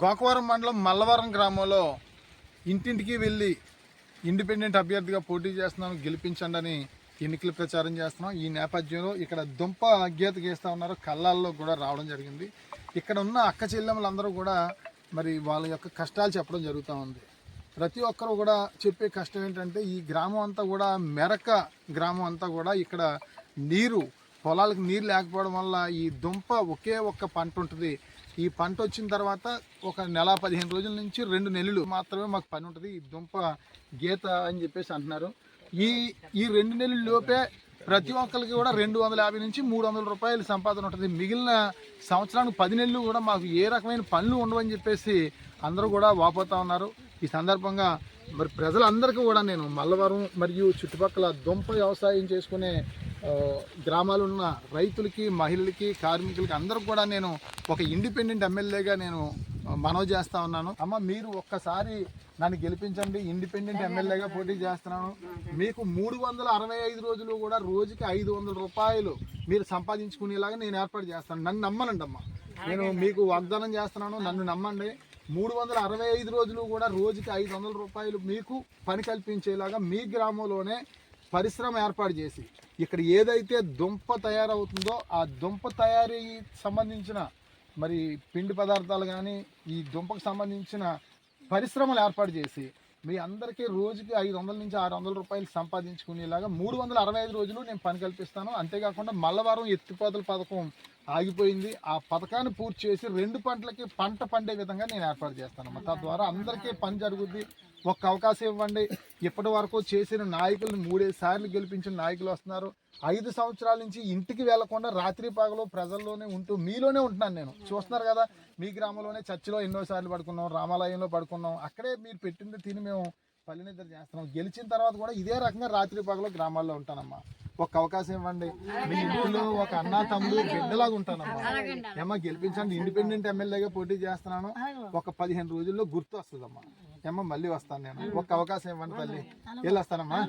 గోకవరం మండలం మల్లవరం గ్రామంలో ఇంటింటికి వెళ్ళి ఇండిపెండెంట్ అభ్యర్థిగా పోటీ చేస్తున్నాం గెలిపించండి అని ఎన్నికల ప్రచారం చేస్తున్నాం. ఈ నేపథ్యంలో ఇక్కడ దుంప గీత గీస్తూ ఉన్నారు. కళ్ళాల్లో కూడా రావడం జరిగింది. ఇక్కడ ఉన్న అక్క చెల్లెములందరూ కూడా మరి వాళ్ళ యొక్క కష్టాలు చెప్పడం జరుగుతూ ఉంది. ప్రతి ఒక్కరు కూడా చెప్పే కష్టం ఏంటంటే ఈ గ్రామం అంతా కూడా మెరక గ్రామం అంతా కూడా ఇక్కడ నీరు పొలాలకు నీరు లేకపోవడం వల్ల ఈ దుంప ఒకే ఒక్క పంట ఉంటుంది. ఈ పంట వచ్చిన తర్వాత ఒక నెల పదిహేను రోజుల నుంచి రెండు నెలలు మాత్రమే మాకు పని ఉంటుంది. ఈ దుంప గీత అని చెప్పేసి అంటున్నారు. ఈ ఈ రెండు నెలల లోపే ప్రతి ఒక్కరికి కూడా రెండు వందల యాభై నుంచి మూడు వందల రూపాయలు సంపాదన ఉంటుంది. మిగిలిన సంవత్సరానికి పది నెలలు కూడా మాకు ఏ రకమైన పనులు ఉండవని చెప్పేసి అందరూ కూడా వాపోతా ఉన్నారు. ఈ సందర్భంగా మరి ప్రజలందరికీ కూడా నేను మల్లవరం మరియు చుట్టుపక్కల దుంప వ్యవసాయం చేసుకునే గ్రామాలు ఉన్న రైతులకి మహిళలకి కార్మికులకి అందరికి కూడా నేను ఒక ఇండిపెండెంట్ ఎమ్మెల్యేగా నేను మనవి చేస్తా ఉన్నాను. అమ్మ మీరు ఒక్కసారి నన్ను గెలిపించండి. ఇండిపెండెంట్ ఎమ్మెల్యేగా పోటీ చేస్తున్నాను. మీకు మూడు వందల అరవై ఐదు రోజులు కూడా రోజుకి ఐదు వందల రూపాయలు మీరు సంపాదించుకునేలాగా నేను ఏర్పాటు చేస్తాను. నన్ను నమ్మనండి అమ్మ. నేను మీకు వాగ్దానం చేస్తున్నాను. నన్ను నమ్మండి. మూడు వందల అరవై ఐదు రోజులు కూడా రోజుకి ఐదు వందల రూపాయలు మీకు పని కల్పించేలాగా మీ గ్రామంలోనే పరిశ్రమ ఏర్పాటు చేసి ఇక్కడ ఏదైతే దుంప తయారవుతుందో ఆ దుంప తయారీ సంబంధించిన మరి పిండి పదార్థాలు కానీ ఈ దుంపకు సంబంధించిన పరిశ్రమలు ఏర్పాటు చేసి మీ అందరికీ రోజుకి ఐదు వందల నుంచి ఆరు వందల రూపాయలు సంపాదించుకునేలాగా మూడు వందల అరవై ఐదు రోజులు నేను పని కల్పిస్తాను. అంతేకాకుండా మల్లవారం ఎత్తిపోతల పథకం ఆగిపోయింది. ఆ పథకాన్ని పూర్తి చేసి రెండు పంటలకి పంట పండే విధంగా నేను ఏర్పాటు చేస్తాను తద్వారా అందరికీ పని జరుగుద్ది. ఒక్క అవకాశం ఇవ్వండి. ఇప్పటి వరకు చేసిన నాయకులను మూడేసి సార్లు గెలిపించిన నాయకులు వస్తున్నారు. ఐదు సంవత్సరాల నుంచి ఇంటికి వెళ్ళకుండా రాత్రి పగలు ప్రజల్లోనే ఉంటూ మీలోనే ఉంటున్నాను నేను. చూస్తున్నారు కదా మీ గ్రామంలోనే చర్చిలో ఎన్నో సార్లు పడుకున్నాం రామాలయంలో పడుకున్నాం. అక్కడే మీరు పెట్టింది తిని మేము పల్లెనిద్ర చేస్తున్నాం. గెలిచిన తర్వాత కూడా ఇదే రకంగా రాత్రి పగలు గ్రామాల్లో ఉంటానమ్మా. ఒక్క అవకాశం ఇవ్వండి. మీ ఇంట్లో ఒక అన్న తమ్ముడు బిడ్డలాగా ఉంటానమ్మా. ఏమ్మా గెలిపించండి. ఇండిపెండెంట్ ఎమ్మెల్యేగా పోటీ చేస్తున్నాను. ఒక పదిహేను రోజుల్లో గుర్తు వస్తుందమ్మా ఏమ్మా మళ్ళీ వస్తాను నేను. ఒక్క అవకాశం ఇవ్వండి తల్లి. వెళ్ళి వస్తానమ్మా